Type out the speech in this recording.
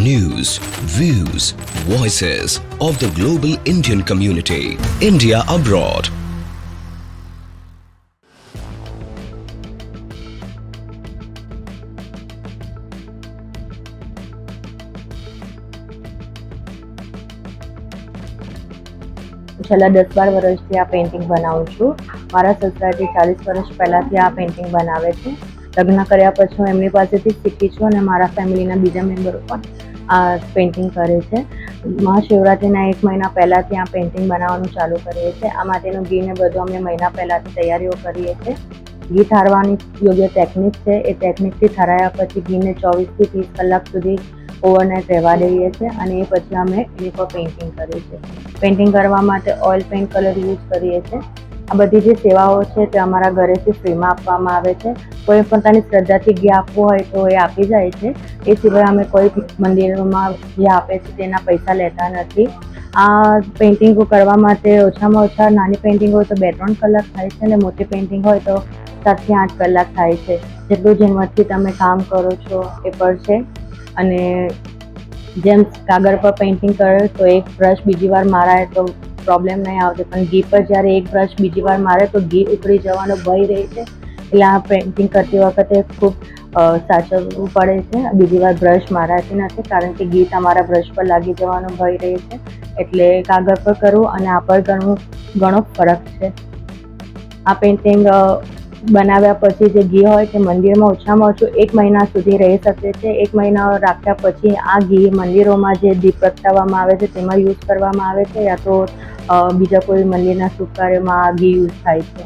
News, views, voices of the global Indian community. India abroad. છેલ્લા દસ બાર વર્ષથી આ પેઇન્ટિંગ બનાવું છું મારા સસરાજી ચાલીસ વર્ષ પહેલાંથી આ પેઇન્ટિંગ બનાવે છે લગ્ન કર્યા પછી હું એમની પાસેથી શીખી છું અને મારા ફેમિલીના બીજા મેમ્બરો પણ આ પેઇન્ટિંગ કરે છે. મહાશિવરાત્રિના એક મહિના પહેલાંથી આ પેઇન્ટિંગ બનાવવાનું ચાલુ કરીએ છીએ. આ માટેનું ઘી ને બધું અમે મહિના પહેલાંથી તૈયારીઓ કરીએ છીએ. ઘી ઠારવાની યોગ્ય ટેકનિક છે. એ ટેકનિકથી ઠરાયા પછી ઘીને ચોવીસથી ત્રીસ કલાક સુધી ઓવરનાઇટ રહેવા દઈએ છીએ અને એ પછી અમે એની પર પેઇન્ટિંગ કરીએ છીએ. પેઇન્ટિંગ કરવા માટે ઓઇલ પેઇન્ટ કલર યુઝ કરીએ છીએ. આ બધી જે સેવાઓ છે તે અમારા ઘરેથી ફ્રીમાં આપવામાં આવે છે. કોઈ પોતાની શ્રદ્ધાથી ઘી આપવું હોય તો એ આપી જાય છે. એ સિવાય અમે કોઈ મંદિરોમાં જે આપે છે તેના પૈસા લેતા નથી. આ પેઇન્ટિંગો કરવા માટે ઓછામાં ઓછા નાની પેઇન્ટિંગ હોય તો બે ત્રણ કલાક થાય છે અને મોટી પેઇન્ટિંગ હોય તો સાતથી આઠ કલાક થાય છે. જેટલું જેમથી તમે કામ કરો છો એ પર છે. અને જેમ કાગળ પર પેઇન્ટિંગ કરે તો એક બ્રશ બીજી વાર મારાય તો પ્રોબ્લેમ નહીં આવતો. પણ ઘી પર જ્યારે એક બ્રશ બીજી વાર મારે તો ઘી ઉતરી જવાનો ભય રહે છે. એટલે આ પેઇન્ટિંગ કરતી વખતે ખૂબ સાચવવું પડે છે. બીજી વાર બ્રશ મારાથી નથી, કારણ કે ઘી તમારા બ્રશ પર લાગી જવાનો ભય રહે છે. એટલે કાગળ પર કરવું અને આ પર ઘણું, ઘણો ફરક છે. આ પેઇન્ટિંગ બનાવ્યા પછી જે ઘી હોય તે મંદિરમાં ઓછામાં ઓછું એક મહિના સુધી રહી શકે છે. એક મહિના રાખ્યા પછી આ ઘી મંદિરોમાં જે દીપ પ્રગટાવવામાં આવે છે તેમાં યુઝ કરવામાં આવે છે. યા તો બીજા કોઈ મંદિરના શુભ કાર્યમાં ઘી યુઝ થાય છે.